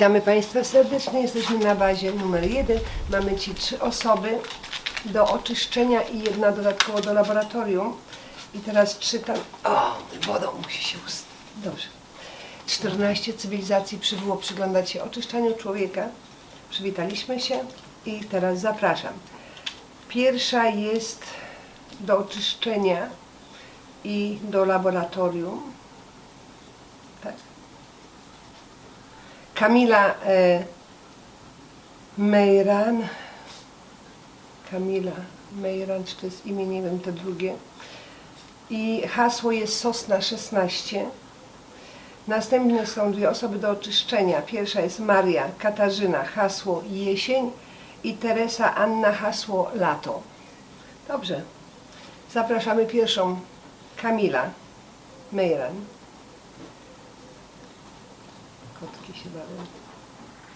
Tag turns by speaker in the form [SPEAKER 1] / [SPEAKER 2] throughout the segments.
[SPEAKER 1] Witamy Państwa serdecznie. Jesteśmy na bazie numer jeden. Mamy Ci trzy osoby do oczyszczenia i jedna dodatkowo do laboratorium. I teraz czytam. O, wodą musi się ust. Dobrze. 14 cywilizacji przybyło przyglądać się oczyszczaniu człowieka. Przywitaliśmy się i teraz zapraszam. Pierwsza jest do oczyszczenia i do laboratorium. Kamila e, Mejran. Kamila Mejran, czy to jest imię, nie wiem, te drugie. I hasło jest Sosna 16. Następne są dwie osoby do oczyszczenia. Pierwsza jest Maria Katarzyna, hasło jesień i Teresa Anna, hasło lato. Dobrze. Zapraszamy pierwszą Kamila Mejran. Kotki się bawią.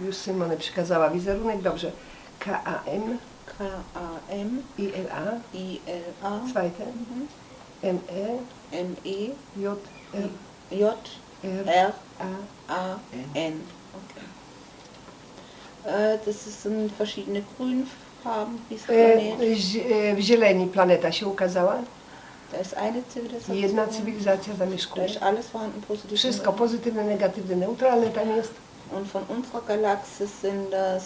[SPEAKER 1] Już Symone przekazała wizerunek. Dobrze. K-A-M
[SPEAKER 2] K-A-M-I-L-A
[SPEAKER 1] I-L-A. Zweite.
[SPEAKER 2] Mhm.
[SPEAKER 1] M-E
[SPEAKER 2] M-E
[SPEAKER 1] J-R
[SPEAKER 2] J-R-A-N.
[SPEAKER 1] A.
[SPEAKER 2] Okay. Äh, das ist- sind verschiedene Grünfarben, dieser
[SPEAKER 1] E,
[SPEAKER 2] Planet.
[SPEAKER 1] zi- e, W zieleni planeta się ukazała. Jedna cywilizacja zamieszkuje. Wszystko pozytywne, negatywne, neutralne tam jest.
[SPEAKER 2] Und von unserer Galaxie sind das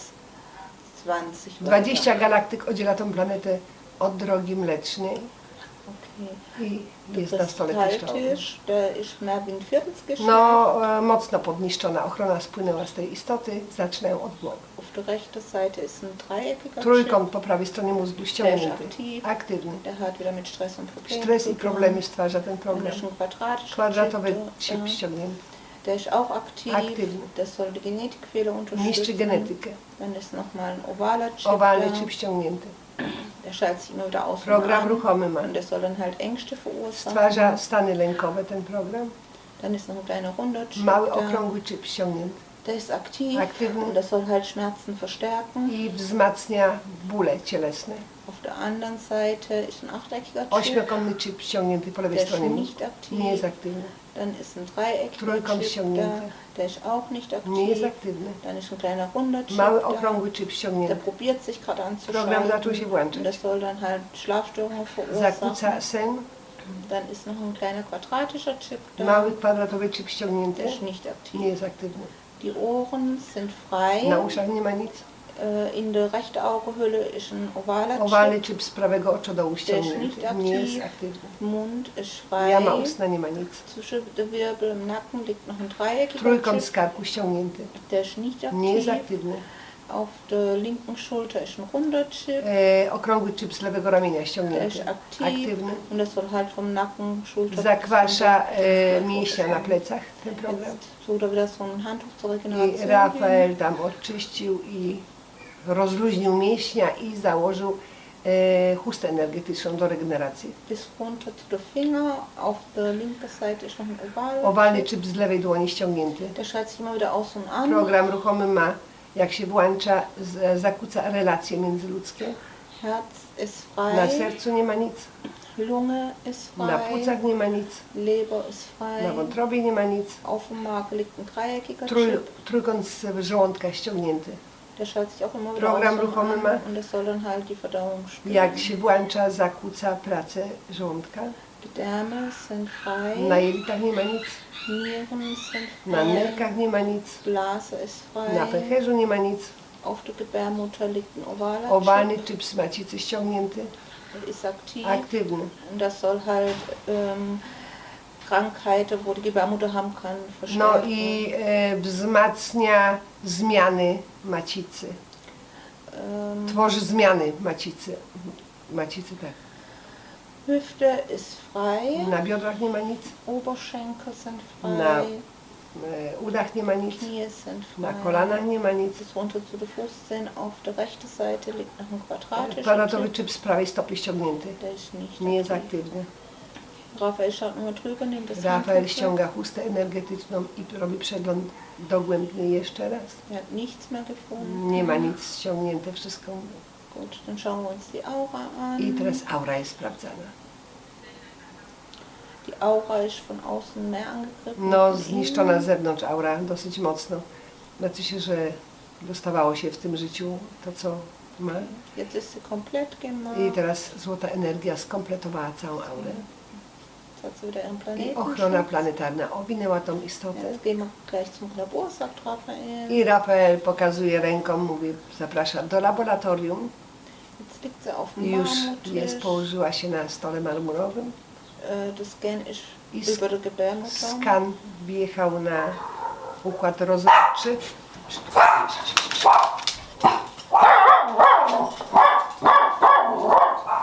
[SPEAKER 2] 20.
[SPEAKER 1] 20 galaktyk oddziela tą planetę od drogi mlecznej
[SPEAKER 2] Okay.
[SPEAKER 1] i jest na stole
[SPEAKER 2] ein Viertelsgeschenk.
[SPEAKER 1] No, e, mocno podniszczona ochrona spłynęła z tej istoty. Zaczynają od głowy.
[SPEAKER 2] Auf der rechten Seite ist ein dreieckiger
[SPEAKER 1] Trójkąt po prawej stronie mózgu ściągnięty,
[SPEAKER 2] aktiv.
[SPEAKER 1] aktywny.
[SPEAKER 2] Chip. Der hat wieder mit Stress und Problemen
[SPEAKER 1] Stres i problemy stwarza ten
[SPEAKER 2] ein quadratischer
[SPEAKER 1] Kwadratowy
[SPEAKER 2] da.
[SPEAKER 1] ściągnięty.
[SPEAKER 2] Der ist auch aktiv.
[SPEAKER 1] Aktywny.
[SPEAKER 2] Der soll die Genetikfehler
[SPEAKER 1] Niszczy
[SPEAKER 2] unterstützen.
[SPEAKER 1] genetykę.
[SPEAKER 2] Dann ist nochmal ein ovaler Chip
[SPEAKER 1] Owalny chip ściągnięty. Program ruchomy ma. Stwarza stany lękowe ten program. Mały okrągły chip ściągnięty.
[SPEAKER 2] Der ist aktiv.
[SPEAKER 1] Aktywny.
[SPEAKER 2] Und der soll halt Schmerzen verstärken.
[SPEAKER 1] I wzmacnia bóle cielesne.
[SPEAKER 2] Auf der anderen Seite ist ein achteckiger Chip.
[SPEAKER 1] Ośmiokątny chip ściągnięty po lewej
[SPEAKER 2] Der
[SPEAKER 1] stronie
[SPEAKER 2] nicht aktiv.
[SPEAKER 1] Nie jest aktywny.
[SPEAKER 2] Dann ist ein dreieckiger
[SPEAKER 1] Trójkąt
[SPEAKER 2] Chip da. Der ist auch nicht aktiv.
[SPEAKER 1] Nie jest aktywny.
[SPEAKER 2] Dann ist ein kleiner runder Chip
[SPEAKER 1] Mały okrągły chip
[SPEAKER 2] Der
[SPEAKER 1] ściągnięty.
[SPEAKER 2] probiert sich gerade
[SPEAKER 1] Program
[SPEAKER 2] anzuschalten.
[SPEAKER 1] zaczął się włączać.
[SPEAKER 2] Und das soll dann halt Schlafstörungen verursachen.
[SPEAKER 1] Zakłóca sen.
[SPEAKER 2] Dann ist noch ein kleiner quadratischer Chip da.
[SPEAKER 1] Mały kwadratowy chip ściągnięty.
[SPEAKER 2] Der ist nicht aktiv.
[SPEAKER 1] Jest aktywny.
[SPEAKER 2] Die Ohren sind frei.
[SPEAKER 1] Na uszach nie ma nic.
[SPEAKER 2] Äh, In der rechten Augenhülle ist ein ovaler
[SPEAKER 1] Owalny
[SPEAKER 2] Chip.
[SPEAKER 1] z prawego oczodołu
[SPEAKER 2] nicht
[SPEAKER 1] ściągnięty. Nie jest
[SPEAKER 2] aktiv.
[SPEAKER 1] aktywny.
[SPEAKER 2] Mund ist frei.
[SPEAKER 1] Jama ustna nie ma nic.
[SPEAKER 2] Zwischen den Wirbel im Nacken liegt noch ein dreieckiger
[SPEAKER 1] Trójkąt z
[SPEAKER 2] Chip.
[SPEAKER 1] karku ściągnięty.
[SPEAKER 2] Ist nicht
[SPEAKER 1] Nie jest
[SPEAKER 2] aktiv.
[SPEAKER 1] aktywny.
[SPEAKER 2] Auf der linken Schulter ist ein runder Chip.
[SPEAKER 1] E, okrągły chip z lewego ramienia ściągnięty.
[SPEAKER 2] aktiv.
[SPEAKER 1] Aktywny.
[SPEAKER 2] Und das soll halt vom Nacken, Schulter.
[SPEAKER 1] Zakwasza e, mięśnia na plecach ten program.
[SPEAKER 2] Jetzt tut er wieder so ein Handtuch zur
[SPEAKER 1] I
[SPEAKER 2] Regeneration.
[SPEAKER 1] Rafael tam odczyścił i rozluźnił mięśnia i założył e, chustę energetyczną do regeneracji. Owalny
[SPEAKER 2] Chip.
[SPEAKER 1] z lewej dłoni ściągnięty. Program ruchomy ma, jak się włącza, z, zakłóca relacje międzyludzkie. Na sercu nie ma nic,
[SPEAKER 2] Lunge ist
[SPEAKER 1] na
[SPEAKER 2] frei.
[SPEAKER 1] płucach nie ma nic,
[SPEAKER 2] Leber ist frei.
[SPEAKER 1] na wątrobie nie ma nic.
[SPEAKER 2] Auf dem Magen liegt ein dreieckiger
[SPEAKER 1] Trój, trójkąt z żołądka ściągnięty.
[SPEAKER 2] Der schaltet sich auch immer wieder
[SPEAKER 1] Program
[SPEAKER 2] und
[SPEAKER 1] ruchomy ma.
[SPEAKER 2] Und das soll dann halt die Verdauung steuern.
[SPEAKER 1] Jak się włącza, zakłóca pracę żołądka.
[SPEAKER 2] Die Därme sind frei.
[SPEAKER 1] Na jelitach nie ma nic,
[SPEAKER 2] Nieren sind
[SPEAKER 1] na
[SPEAKER 2] frei.
[SPEAKER 1] nerkach nie ma nic,
[SPEAKER 2] Blase ist frei.
[SPEAKER 1] na pęcherzu nie ma nic.
[SPEAKER 2] Auf der Gebärmutter liegt ein ovaler
[SPEAKER 1] Owalny
[SPEAKER 2] Chip.
[SPEAKER 1] z macicy ściągnięty,
[SPEAKER 2] Der ist aktiv.
[SPEAKER 1] aktywny.
[SPEAKER 2] Und das soll halt ähm, Krankheiten, wo die Gebärmutter haben kann,
[SPEAKER 1] No
[SPEAKER 2] verstärken.
[SPEAKER 1] i e, wzmacnia zmiany macicy.
[SPEAKER 2] Ähm,
[SPEAKER 1] Tworzy zmiany macicy. Macicy tak.
[SPEAKER 2] Hüfte ist frei.
[SPEAKER 1] Na biodrach nie ma nic,
[SPEAKER 2] Oberschenkel sind frei.
[SPEAKER 1] Na- e, udach nie ma nic,
[SPEAKER 2] Knie sind frei.
[SPEAKER 1] na kolanach nie ma nic.
[SPEAKER 2] Bis runter zu den Fußzehen. Auf der rechten Seite liegt noch ein quadratischer
[SPEAKER 1] Kwadratowy
[SPEAKER 2] Chip.
[SPEAKER 1] chip z prawej stopy ściągnięty.
[SPEAKER 2] Der ist nicht
[SPEAKER 1] Nie jest
[SPEAKER 2] aktiv.
[SPEAKER 1] aktywny.
[SPEAKER 2] Rafael nimmt das
[SPEAKER 1] Rafael ściąga chustę energetyczną i robi przegląd dogłębny jeszcze raz.
[SPEAKER 2] Er hat nichts mehr gefunden.
[SPEAKER 1] Nie ma nic ściągnięte, wszystko.
[SPEAKER 2] Gut, dann schauen wir uns die Aura an.
[SPEAKER 1] I teraz aura jest sprawdzana.
[SPEAKER 2] Die Aura ist von außen mehr angegriffen.
[SPEAKER 1] No, zniszczona z zewnątrz aura dosyć mocno. Znaczy się, że dostawało się w tym życiu to, co ma.
[SPEAKER 2] Jetzt ist sie komplett gemacht.
[SPEAKER 1] I teraz złota energia skompletowała całą aurę.
[SPEAKER 2] Jetzt hat sie wieder ihren
[SPEAKER 1] I ochrona planetarna owinęła tą istotę. I Rafael pokazuje ręką, mówi, zaprasza do laboratorium. I już jest, położyła się na stole marmurowym.
[SPEAKER 2] Äh,
[SPEAKER 1] I. Skan wjechał na układ rozrodczy.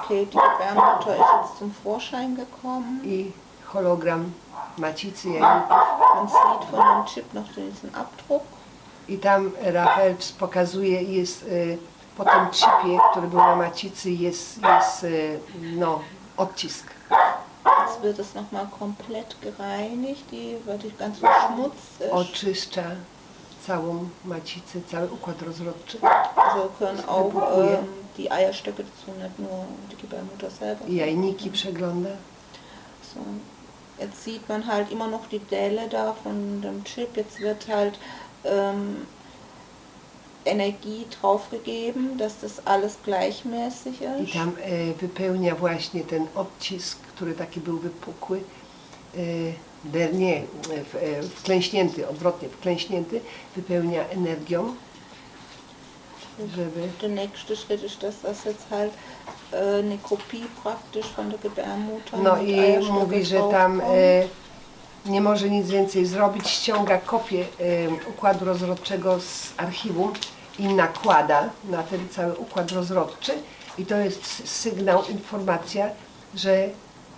[SPEAKER 2] Okay, die Gebärmutter ist jetzt zum Vorschein gekommen.
[SPEAKER 1] i hologram macicy jajników.
[SPEAKER 2] Man sieht von dem Chip noch diesen Abdruck.
[SPEAKER 1] I tam Rafael pokazuje, jest y, po tym chipie, który był na macicy, jest, jest y, no, odcisk.
[SPEAKER 2] Jetzt wird es nochmal komplett gereinigt, die, weil die ganze Schmutz ist.
[SPEAKER 1] Oczyszcza całą macicę, cały układ rozrodczy.
[SPEAKER 2] Also können auch ähm, die Eierstöcke dazu, nicht nur die Gebärmutter selber.
[SPEAKER 1] I jajniki przegląda.
[SPEAKER 2] So. Jetzt sieht man halt immer noch die Delle da von dem Chip. Jetzt wird halt ähm, Energie draufgegeben, dass das alles gleichmäßig
[SPEAKER 1] I
[SPEAKER 2] ist.
[SPEAKER 1] tam e, wypełnia właśnie ten odcisk, który taki był wypukły, e, der, nie, w, e, wklęśnięty, odwrotnie, wklęśnięty, wypełnia energią, żeby
[SPEAKER 2] Der nächste Schritt ist, dass das jetzt halt äh, eine Kopie praktisch von der Gebärmutter
[SPEAKER 1] No
[SPEAKER 2] mit
[SPEAKER 1] i
[SPEAKER 2] Eierstöcke
[SPEAKER 1] mówi, że tam
[SPEAKER 2] draufkommt.
[SPEAKER 1] e, nie może nic więcej zrobić, ściąga kopię e, układu rozrodczego z archiwum i nakłada na ten cały układ rozrodczy i to jest s- sygnał, informacja, że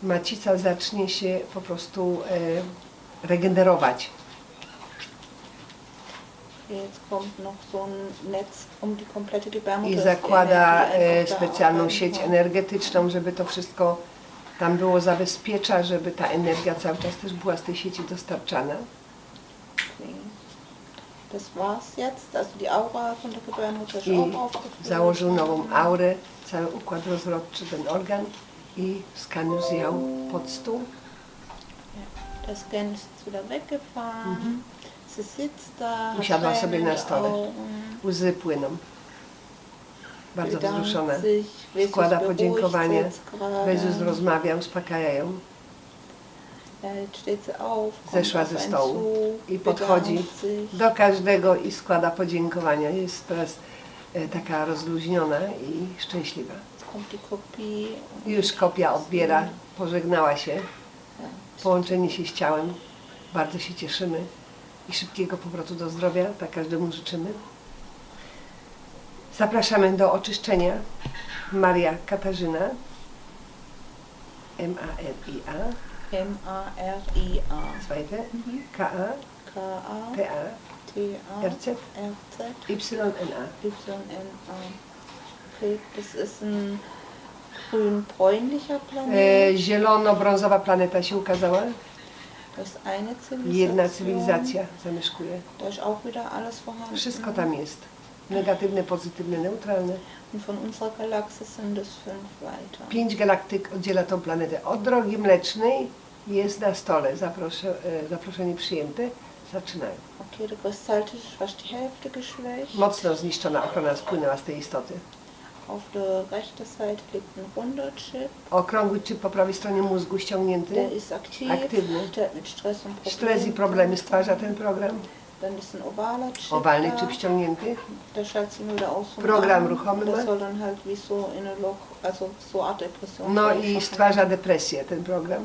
[SPEAKER 1] macica zacznie się po prostu e, regenerować.
[SPEAKER 2] Jetzt kommt noch so ein Netz um die komplette Gebärmutter.
[SPEAKER 1] I zakłada e, specjalną sieć energetyczną, żeby to wszystko tam było zabezpiecza, żeby ta energia cały czas też była z tej sieci dostarczana.
[SPEAKER 2] Das war's jetzt. Also die Aura von der Gebärmutter ist
[SPEAKER 1] I
[SPEAKER 2] auch aufgefüllt.
[SPEAKER 1] założył nową aurę, cały układ rozrodczy, ten organ i skan już zjął pod stół.
[SPEAKER 2] Der Scan ist wieder weggefahren.
[SPEAKER 1] Mhm. Usiadła sobie na stole.
[SPEAKER 2] Augen,
[SPEAKER 1] Łzy płyną. Bardzo.
[SPEAKER 2] Jesus
[SPEAKER 1] Składa podziękowanie. Jezus rozmawia, uspokaja ją
[SPEAKER 2] kommt
[SPEAKER 1] Zeszła ze stołu i podchodzi do każdego i składa podziękowania. Jest teraz e, taka rozluźniona i szczęśliwa. Już kopia odbiera, pożegnała się,
[SPEAKER 2] Ja.
[SPEAKER 1] połączenie się z ciałem. Bardzo się cieszymy i szybkiego powrotu do zdrowia, tak każdemu życzymy. Zapraszamy do oczyszczenia Maria Katarzyna, M-A-R-I-A,
[SPEAKER 2] M-A-R-I-A.
[SPEAKER 1] zweite,
[SPEAKER 2] Mhm.
[SPEAKER 1] K-A,
[SPEAKER 2] K-A.
[SPEAKER 1] P-A,
[SPEAKER 2] T-A.
[SPEAKER 1] RZ. Y-N-A.
[SPEAKER 2] Y-N-A. Okay, das ist ein grün-bräunlicher Planet.
[SPEAKER 1] E, Zielono-brązowa planeta się ukazała. Jedna cywilizacja zamieszkuje. Wszystko tam jest. Negatywne, pozytywne, neutralne. Pięć galaktyk oddziela tą planetę od drogi mlecznej. Jest na stole. Zaproszę, e, zaproszenie przyjęte. Zaczynają. Mocno zniszczona ochrona spłynęła z tej istoty.
[SPEAKER 2] Auf der rechten Seite liegt ein runder Chip.
[SPEAKER 1] Okrągły chip po prawej stronie mózgu ściągnięty.
[SPEAKER 2] Der ist aktiv.
[SPEAKER 1] Aktywny.
[SPEAKER 2] Der hat mit Stress und Problemen.
[SPEAKER 1] Stres i problemy stwarza ten program.
[SPEAKER 2] Dann ist ein ovaler Chip.
[SPEAKER 1] Owalny
[SPEAKER 2] da.
[SPEAKER 1] chip ściągnięty.
[SPEAKER 2] Der schaltet sich immer wieder aus und
[SPEAKER 1] Program
[SPEAKER 2] an.
[SPEAKER 1] ruchomy
[SPEAKER 2] Das
[SPEAKER 1] ma.
[SPEAKER 2] soll dann halt wie so in eine Loch, also so Art Depression.
[SPEAKER 1] No i stwarza depresję ten program.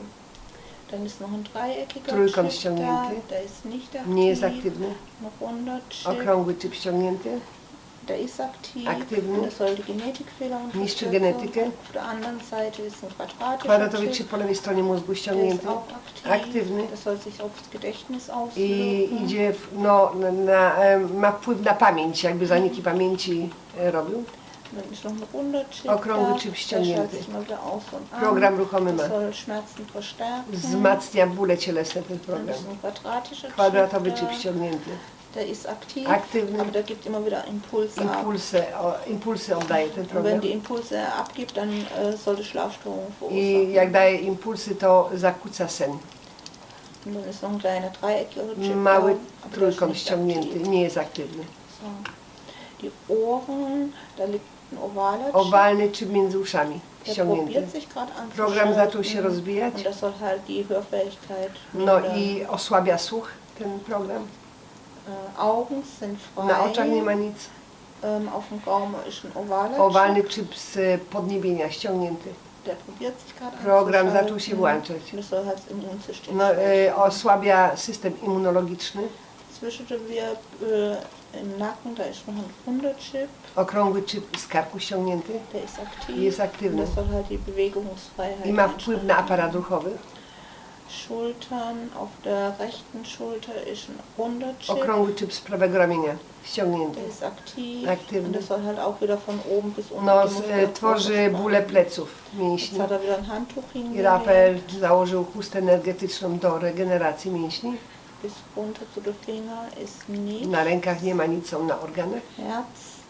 [SPEAKER 2] Dann ist noch ein dreieckiger
[SPEAKER 1] Trójkąt
[SPEAKER 2] Chip da,
[SPEAKER 1] ściągnięty.
[SPEAKER 2] der ist nicht aktiv.
[SPEAKER 1] Nie jest aktywny.
[SPEAKER 2] Runder Chip,
[SPEAKER 1] Okrągły chip ściągnięty.
[SPEAKER 2] Der ist aktiv.
[SPEAKER 1] Aktywny.
[SPEAKER 2] Der soll die Genetikfehler
[SPEAKER 1] Niszczy genetykę.
[SPEAKER 2] Auf der anderen Seite ist ein quadratischer
[SPEAKER 1] Kwadratowy
[SPEAKER 2] Chip.
[SPEAKER 1] chip po lewej stronie mózgu
[SPEAKER 2] Der ist
[SPEAKER 1] ściągnięty.
[SPEAKER 2] auch aktiv.
[SPEAKER 1] Aktywny.
[SPEAKER 2] Der soll sich aufs Gedächtnis
[SPEAKER 1] I
[SPEAKER 2] auswirken.
[SPEAKER 1] idzie, w, no, na, na, em, ma wpływ na pamięć, jakby zaniki pamięci e, robił.
[SPEAKER 2] Dann ist noch ein runder Chip
[SPEAKER 1] Okrągły
[SPEAKER 2] da.
[SPEAKER 1] chip
[SPEAKER 2] Der
[SPEAKER 1] ściągnięty.
[SPEAKER 2] schaltet sich mal wieder aus und an.
[SPEAKER 1] Program ruchomy ma.
[SPEAKER 2] Der soll Schmerzen verstärken.
[SPEAKER 1] Wzmacnia bóle cielesne ten
[SPEAKER 2] Dann
[SPEAKER 1] program.
[SPEAKER 2] ist ein quadratischer
[SPEAKER 1] Kwadratowy
[SPEAKER 2] Chip
[SPEAKER 1] chip
[SPEAKER 2] da.
[SPEAKER 1] ściągnięty.
[SPEAKER 2] Der ist aktiv,
[SPEAKER 1] Aktywny.
[SPEAKER 2] aber der gibt immer wieder Impulse ab.
[SPEAKER 1] Impulsy, o, impulsy oddaje ten
[SPEAKER 2] Und wenn
[SPEAKER 1] program.
[SPEAKER 2] die Impulse abgibt, dann äh, soll das Schlafstörungen
[SPEAKER 1] I
[SPEAKER 2] verursachen.
[SPEAKER 1] jak daje impulsy, to zakłóca sen.
[SPEAKER 2] Und dann ist noch ein kleiner dreieckiger Chip.
[SPEAKER 1] Mały trójkąt ściągnięty, nie jest aktywny.
[SPEAKER 2] So. Die Ohren, da liegt ein ovaler.
[SPEAKER 1] Owalny chip między uszami ściągnięty. Program zaczął się
[SPEAKER 2] die Hörfähigkeit
[SPEAKER 1] No i osłabia słuch ten program.
[SPEAKER 2] Äh, Augen sind frei.
[SPEAKER 1] Na oczach nie ma nic.
[SPEAKER 2] Ähm, auf dem Gaumen ist ein ovaler
[SPEAKER 1] Owalny
[SPEAKER 2] Chip.
[SPEAKER 1] z podniebienia ściągnięty.
[SPEAKER 2] Der probiert sich gerade
[SPEAKER 1] Program zaczął się włączać.
[SPEAKER 2] Immunsystem
[SPEAKER 1] No, e, osłabia system immunologiczny.
[SPEAKER 2] Zwischen dem Wirbel äh, im Nacken, da ist noch ein runder Chip,
[SPEAKER 1] Okrągły chip z karku ściągnięty
[SPEAKER 2] der ist aktiv.
[SPEAKER 1] Jest aktywny.
[SPEAKER 2] Und das soll halt die Bewegungsfreiheit
[SPEAKER 1] i ma wpływ na aparat ruchowy.
[SPEAKER 2] Schultern, auf der rechten Schulter ist ein runder Chip.
[SPEAKER 1] Okrągły chip z prawego ramienia ściągnięty.
[SPEAKER 2] Der ist aktiv.
[SPEAKER 1] Aktywny.
[SPEAKER 2] Und das soll halt auch wieder von oben bis unten
[SPEAKER 1] No,
[SPEAKER 2] die
[SPEAKER 1] z, e,
[SPEAKER 2] Muskulatur
[SPEAKER 1] tworzy
[SPEAKER 2] aufbauen.
[SPEAKER 1] bóle pleców
[SPEAKER 2] Jetzt
[SPEAKER 1] mięśni.
[SPEAKER 2] hat er wieder ein Handtuch
[SPEAKER 1] I
[SPEAKER 2] hingelegt,
[SPEAKER 1] Rafael założył chustę energetyczną do regeneracji mięśni.
[SPEAKER 2] Bis runter zu den Finger ist nichts.
[SPEAKER 1] Na rękach nie ma nic, są na organach.
[SPEAKER 2] Herz,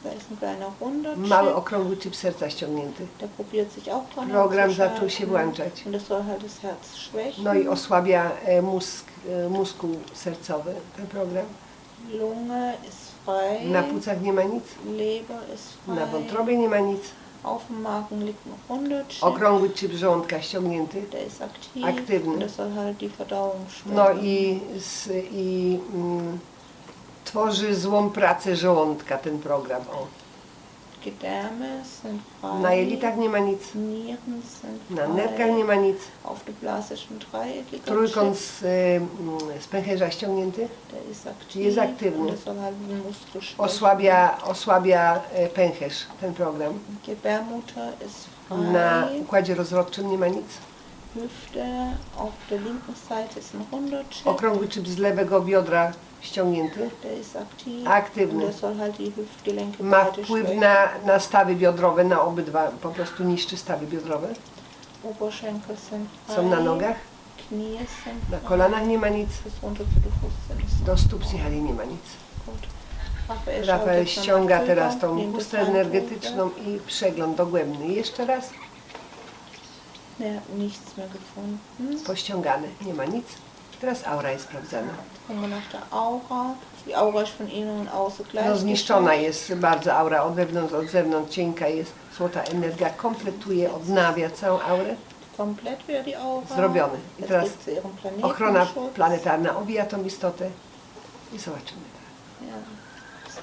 [SPEAKER 2] da ist ein kleiner runder
[SPEAKER 1] Mały okrągły chip serca ściągnięty.
[SPEAKER 2] Der probiert sich auch dran
[SPEAKER 1] Program zaczął się włączać.
[SPEAKER 2] Und das soll halt das Herz schwächen.
[SPEAKER 1] No i osłabia e, mózg, e, muskuł sercowy ten program.
[SPEAKER 2] Lunge ist frei.
[SPEAKER 1] Na płucach nie ma nic,
[SPEAKER 2] Leber ist frei.
[SPEAKER 1] na wątrobie nie ma nic.
[SPEAKER 2] Auf dem Magen liegt runder Chip.
[SPEAKER 1] Okrągły chip żołądka ściągnięty.
[SPEAKER 2] Der ist aktiv.
[SPEAKER 1] Aktywny.
[SPEAKER 2] Das soll halt die Verdauung.
[SPEAKER 1] No i, i mm, tworzy złą pracę żołądka ten program. O.
[SPEAKER 2] Gedärme sind frei.
[SPEAKER 1] Na jelitach nie ma nic,
[SPEAKER 2] Nieren sind frei.
[SPEAKER 1] na nerkach nie ma nic.
[SPEAKER 2] Auf
[SPEAKER 1] Trójkąt z, y, mm, z pęcherza ściągnięty.
[SPEAKER 2] Der ist aktiv.
[SPEAKER 1] Jest aktywny.
[SPEAKER 2] Und.
[SPEAKER 1] Osłabia, osłabia e, pęcherz ten program.
[SPEAKER 2] Gebärmutter ist frei.
[SPEAKER 1] Na układzie rozrodczym nie ma nic.
[SPEAKER 2] Hüfte, auf der linken Seite ist ein runder Chip.
[SPEAKER 1] Okrągły chip z lewego biodra ściągnięty. Aktywny. Ma wpływ na, na stawy biodrowe, na obydwa, po prostu niszczy stawy biodrowe. Są na nogach, na kolanach nie ma nic, do stóp zjechali nie ma nic.
[SPEAKER 2] Rafael,
[SPEAKER 1] ściąga teraz tą chustę energetyczną i przegląd dogłębny. Jeszcze raz
[SPEAKER 2] gefunden.
[SPEAKER 1] pościągane, nie ma nic. Teraz aura jest sprawdzana.
[SPEAKER 2] Gucken wir nach der Aura. Die Aura ist von innen und außen gleich.
[SPEAKER 1] No zniszczona jest bardzo aura od wewnątrz, od zewnątrz, cienka jest. Złota energia kompletuje, odnawia całą aurę.
[SPEAKER 2] Komplett wieder die Aura.
[SPEAKER 1] Zrobiony. I
[SPEAKER 2] Jetzt
[SPEAKER 1] teraz
[SPEAKER 2] gibt sie ihren Planeten.
[SPEAKER 1] Ochrona planetarna obija tą istotę i zobaczymy.
[SPEAKER 2] Ja.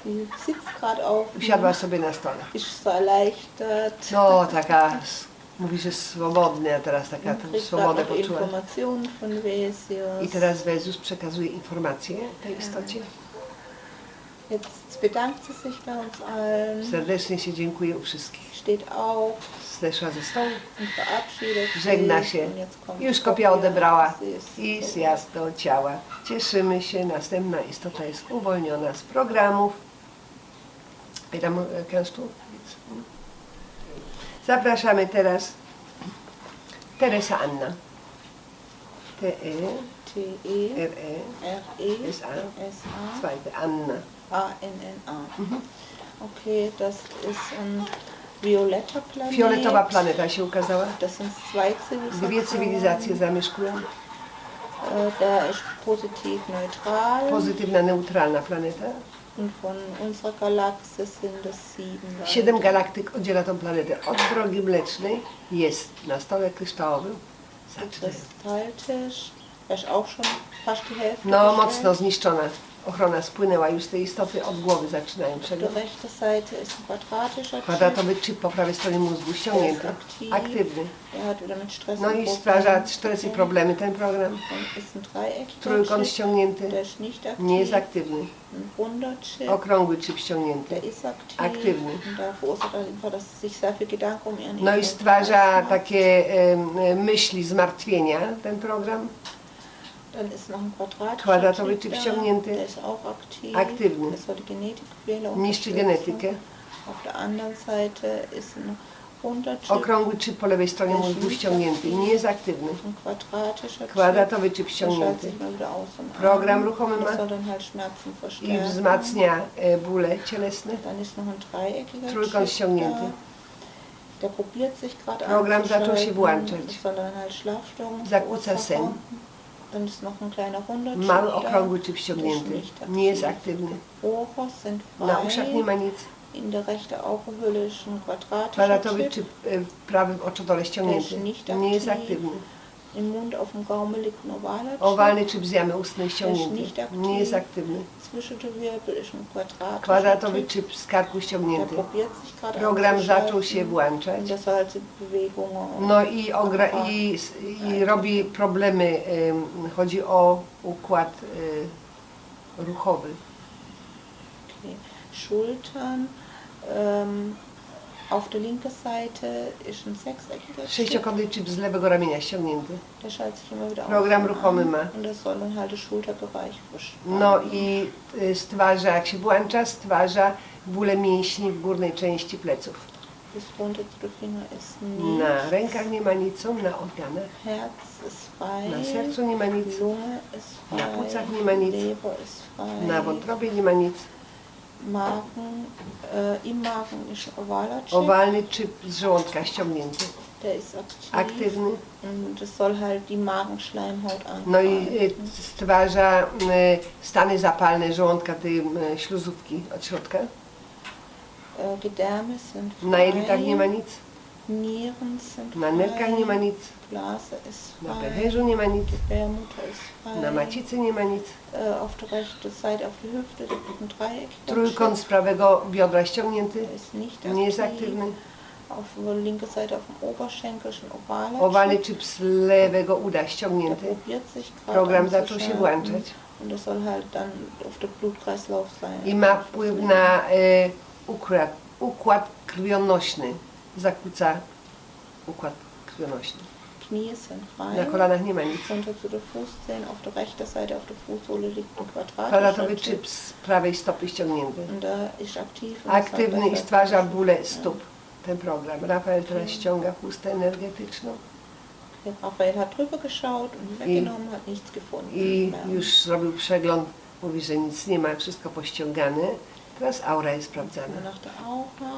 [SPEAKER 2] Sie sitzt gerade auf.
[SPEAKER 1] Usiadła sobie na stole.
[SPEAKER 2] Ist so erleichtert.
[SPEAKER 1] No, taka, s- mówi, że swobodna, a teraz taka
[SPEAKER 2] kriegt
[SPEAKER 1] swobodę poczuła. I teraz Wezus przekazuje informacje tej istocie.
[SPEAKER 2] Jetzt bedankt sie sich bei uns allen,
[SPEAKER 1] Serdecznie się dziękuję u wszystkich.
[SPEAKER 2] steht auf
[SPEAKER 1] Zeszła ze stołu, żegna się. Już kopia odebrała i zjazd do ciała. Cieszymy się, następna istota jest uwolniona z programów. Pytam, e, kannst du? Zapraszamy teraz Teresa Anna. T-E-R-E,
[SPEAKER 2] T-E-R-E
[SPEAKER 1] S-A.
[SPEAKER 2] S-A
[SPEAKER 1] zweite Anna.
[SPEAKER 2] A-N-N-A. Okay, das ist ein violetter Planet.
[SPEAKER 1] Fioletowa planeta się ukazała.
[SPEAKER 2] Das sind zwei.
[SPEAKER 1] Dwie cywilizacje zamieszkują.
[SPEAKER 2] Äh, Der ist positiv neutral.
[SPEAKER 1] Pozytywna, neutralna planeta.
[SPEAKER 2] Und von unserer Galaxie sind es sieben.
[SPEAKER 1] Siedem galaktyk oddziela tą planetę od drogi mlecznej. Jest na stole kryształowym.
[SPEAKER 2] Der
[SPEAKER 1] Zaczynamy.
[SPEAKER 2] Kristalltisch. Ist auch schon fast die Hälfte.
[SPEAKER 1] No, mocno zniszczona. Ochrona spłynęła, już te istoty od głowy zaczynają
[SPEAKER 2] Auf der
[SPEAKER 1] przegląd.
[SPEAKER 2] rechten Seite ist ein quadratischer Chip.
[SPEAKER 1] Kwadratowy chip po prawej stronie mózgu ściągnięty, aktywny.
[SPEAKER 2] Der hat wieder mit Stress
[SPEAKER 1] No
[SPEAKER 2] und
[SPEAKER 1] i
[SPEAKER 2] Problemen
[SPEAKER 1] stwarza
[SPEAKER 2] zu
[SPEAKER 1] stres i
[SPEAKER 2] tun.
[SPEAKER 1] problemy ten program.
[SPEAKER 2] Dann ist ein dreieckiger
[SPEAKER 1] Trójkąt
[SPEAKER 2] Chip.
[SPEAKER 1] ściągnięty,
[SPEAKER 2] Der ist nicht aktiv.
[SPEAKER 1] nie jest aktywny.
[SPEAKER 2] Ein runder Chip.
[SPEAKER 1] Okrągły chip ściągnięty.
[SPEAKER 2] Der ist aktiv.
[SPEAKER 1] Aktywny.
[SPEAKER 2] Und da verursacht einfach, dass sie sich sehr viel Gedanken um ihren
[SPEAKER 1] No i stwarza
[SPEAKER 2] macht.
[SPEAKER 1] takie em, myśli zmartwienia, ten program.
[SPEAKER 2] Dann ist noch ein
[SPEAKER 1] Kwadratowy
[SPEAKER 2] da.
[SPEAKER 1] ściągnięty.
[SPEAKER 2] Der ist auch aktiv.
[SPEAKER 1] Aktywny.
[SPEAKER 2] Das soll die Genetikquelle
[SPEAKER 1] Niszczy genetykę.
[SPEAKER 2] Auf der anderen Seite ist ein runder Chip.
[SPEAKER 1] Okrągły chip po lewej stronie mózgu ściągnięty i nie jest aktywny.
[SPEAKER 2] Ein quadratischer Chip.
[SPEAKER 1] Kwadratowy
[SPEAKER 2] und
[SPEAKER 1] Program ruchomy ma i wzmacnia e, bóle cielesne.
[SPEAKER 2] Dann ist noch ein dreieckiger
[SPEAKER 1] Trójkąt ściągnięty.
[SPEAKER 2] Der probiert sich gerade
[SPEAKER 1] Program zaczął się włączać. Zakłóca sen. Mały okrągły ściągnięty.
[SPEAKER 2] nicht
[SPEAKER 1] Nie jest aktywny. Na uszach nie ma nic.
[SPEAKER 2] In der rechten Augenhöhle ist ein quadratischer
[SPEAKER 1] Kwadratowy
[SPEAKER 2] Chip.
[SPEAKER 1] czyp y, w prawym oczodole ściągnięty. Nie jest aktywny.
[SPEAKER 2] Im Mund auf dem Gaumen liegt ein ovaler Chip.
[SPEAKER 1] Owalny czyp z jamy ustnej
[SPEAKER 2] nicht
[SPEAKER 1] ściągnięty.
[SPEAKER 2] aktiv.
[SPEAKER 1] Nie jest aktywny.
[SPEAKER 2] Zwischen den Wirbel ist ein quadratischer
[SPEAKER 1] Kwadratowy
[SPEAKER 2] Chip.
[SPEAKER 1] z karku
[SPEAKER 2] Der
[SPEAKER 1] ściągnięty.
[SPEAKER 2] probiert sich gerade
[SPEAKER 1] Program zaczął się włączać.
[SPEAKER 2] Und das soll halt die Bewegungen.
[SPEAKER 1] No i, ogra, i, i robi problemy, chodzi o układ y, ruchowy.
[SPEAKER 2] Okay. Schultern. Ähm, auf der linken Seite ist ein sechseckiger Chip.
[SPEAKER 1] Sześciokątny czyp z lewego ramienia ściągnięty.
[SPEAKER 2] Der schaltet sich immer wieder
[SPEAKER 1] Program
[SPEAKER 2] auf und
[SPEAKER 1] ruchomy
[SPEAKER 2] an.
[SPEAKER 1] ma.
[SPEAKER 2] Und das soll dann halt Schulterbereich frisch
[SPEAKER 1] No i y, stwarza, jak się włącza, stwarza bóle mięśni w górnej części pleców.
[SPEAKER 2] Bis runter zu den Finger ist nichts.
[SPEAKER 1] Na rękach nie ma nic, na organach.
[SPEAKER 2] Herz ist frei.
[SPEAKER 1] Na sercu nie ma nic,
[SPEAKER 2] Lunge ist frei.
[SPEAKER 1] Na płucach nie ma nic.
[SPEAKER 2] Leber ist frei.
[SPEAKER 1] na wątrobie nie ma nic.
[SPEAKER 2] Magen, äh, im Magen ist Chip.
[SPEAKER 1] Owalny czyp z żołądka ściągnięty,
[SPEAKER 2] Der ist aktiv.
[SPEAKER 1] aktywny.
[SPEAKER 2] Und das soll halt die Magenschleimhaut angreifen.
[SPEAKER 1] No i y, stwarza y, stany zapalne żołądka, tej y, śluzówki od środka.
[SPEAKER 2] Äh, Gedärme sind frei.
[SPEAKER 1] Na jelitach nie ma nic,
[SPEAKER 2] Nieren sind
[SPEAKER 1] na
[SPEAKER 2] frei.
[SPEAKER 1] nerkach nie ma nic,
[SPEAKER 2] Blase ist
[SPEAKER 1] na
[SPEAKER 2] frei.
[SPEAKER 1] pęcherzu nie ma nic,
[SPEAKER 2] Gebärmutter ist frei.
[SPEAKER 1] na macicy nie ma nic.
[SPEAKER 2] Äh, auf der rechten Seite auf der Hüfte liegt ein dreieckiger
[SPEAKER 1] Trójkąt z prawego biodra ściągnięty,
[SPEAKER 2] Der ist nicht
[SPEAKER 1] nie jest
[SPEAKER 2] aktiv.
[SPEAKER 1] aktywny.
[SPEAKER 2] Auf der linken Seite auf dem Oberschenkel ist ein ovaler
[SPEAKER 1] Owalny
[SPEAKER 2] Chip.
[SPEAKER 1] z lewego uda
[SPEAKER 2] Der
[SPEAKER 1] ściągnięty.
[SPEAKER 2] probiert sich gerade
[SPEAKER 1] Program zaczął się
[SPEAKER 2] anzuschalten.
[SPEAKER 1] włączać
[SPEAKER 2] Und das soll halt dann auf den Blutkreislauf sein.
[SPEAKER 1] i ma wpływ na y, układ, układ krwionośny. Zakłóca układ krwionośny.
[SPEAKER 2] Knie sind frei.
[SPEAKER 1] Na kolanach nie ma nic.
[SPEAKER 2] Fußzehen. Auf der rechten Seite auf der Fußsohle liegt ein quadratischer
[SPEAKER 1] Kwadratowy
[SPEAKER 2] Chip.
[SPEAKER 1] z prawej stopy ściągnięty. Aktywny i stwarza bóle stóp. Ten program. Rafael teraz ściąga chustę energetyczną
[SPEAKER 2] Ja, Raphael hat drüber geschaut und weggenommen, hat nichts gefunden.
[SPEAKER 1] i już zrobił przegląd. Mówi, że nic nie ma, wszystko pościągane. Teraz aura jest sprawdzana.
[SPEAKER 2] Aura.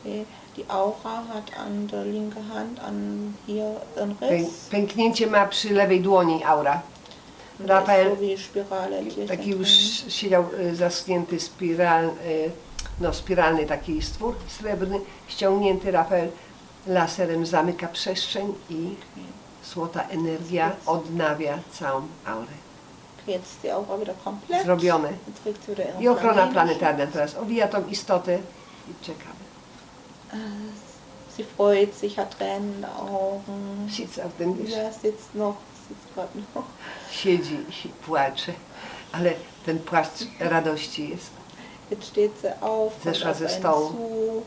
[SPEAKER 2] Okay. Die Aura hat an der linken Hand an hier einen
[SPEAKER 1] Pę-
[SPEAKER 2] Riss.
[SPEAKER 1] Pęknięcie ma przy lewej dłoni aura.
[SPEAKER 2] Und da ist
[SPEAKER 1] Rafael
[SPEAKER 2] so wie Spirale Tierchen
[SPEAKER 1] taki już siedział y, zaschnięty spiral, y, no spiralny taki stwór srebrny, ściągnięty Rafael laserem zamyka przestrzeń i złota energia odnawia całą aurę.
[SPEAKER 2] Jetzt die Aura wieder komplett.
[SPEAKER 1] Zrobione.
[SPEAKER 2] Jetzt kriegt sie wieder ihren
[SPEAKER 1] I ochrona
[SPEAKER 2] Planet.
[SPEAKER 1] planetarna teraz owija tą istotę i czekamy.
[SPEAKER 2] Äh, Sie freut sich, hat Tränen in den Augen.
[SPEAKER 1] Sitz auf den Tisch.
[SPEAKER 2] Ja, sitzt noch, sitzt gerade noch.
[SPEAKER 1] Siedzi i płacze, ale ten płaszcz radości jest.
[SPEAKER 2] Jetzt steht sie auf,
[SPEAKER 1] Zeszła ze stołu.
[SPEAKER 2] zu,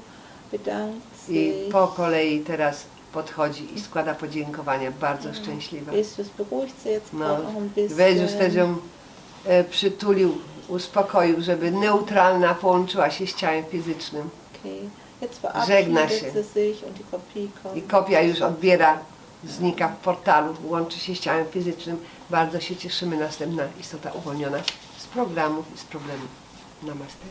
[SPEAKER 2] bedankt
[SPEAKER 1] I
[SPEAKER 2] sich.
[SPEAKER 1] po kolei teraz podchodzi i składa podziękowania, bardzo szczęśliwa.
[SPEAKER 2] Sie jetzt
[SPEAKER 1] No. Jezus też ją e, przytulił, uspokoił, żeby neutralna połączyła się z ciałem fizycznym.
[SPEAKER 2] Okay.
[SPEAKER 1] Żegna się. I kopia już odbiera, znika w portalu, łączy się z ciałem fizycznym. Bardzo się cieszymy, następna istota uwolniona z programów i z problemów. Namaste.